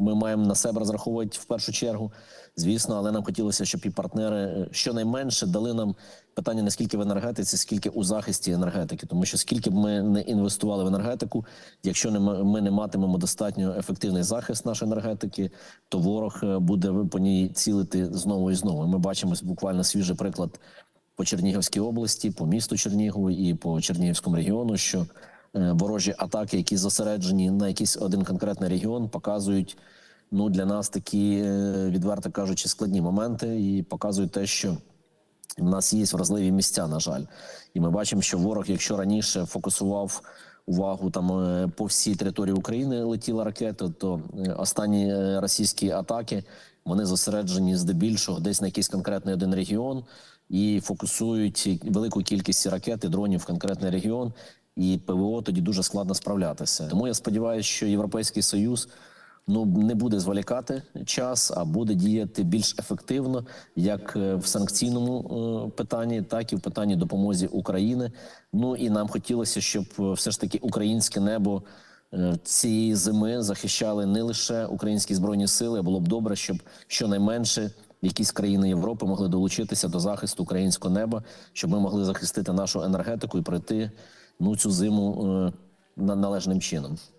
ми маємо на себе розраховувати в першу чергу. Звісно, але нам хотілося, щоб і партнери е, щонайменше дали нам питання не скільки в енергетиці, скільки у захисті енергетики. Тому що скільки б ми не інвестували в енергетику, якщо не ми не матимемо достатньо ефективний захист нашої енергетики, то ворог е, буде по ній цілити знову і знову. Ми бачимо буквально свіжий приклад по Чернігівській області, по місту Чернігову і по Чернігівському регіону, що ворожі атаки, які зосереджені на якийсь один конкретний регіон, показують ну для нас такі, е, відверто кажучи, складні моменти, і показують те, що в нас є вразливі місця, на жаль, і ми бачимо, що ворог, якщо раніше фокусував увагу там е, по всій території України летіла ракета, то е, останні е, російські атаки вони зосереджені здебільшого десь на якийсь конкретний один регіон і фокусують велику кількість ракет і дронів в конкретний регіон. І ПВО тоді дуже складно справлятися. Тому я сподіваюся, що Європейський Союз ну не буде зволікати час, а буде діяти більш ефективно, як е, в санкційному е, питанні, так і в питанні допомозі України. Ну і нам хотілося, щоб е, все ж таки українське небо цієї зими захищали не лише українські збройні сили. Було б добре, щоб щонайменше якісь країни Європи могли долучитися до захисту українського неба, щоб ми могли захистити нашу енергетику і пройти ну цю зиму е, на- належним чином.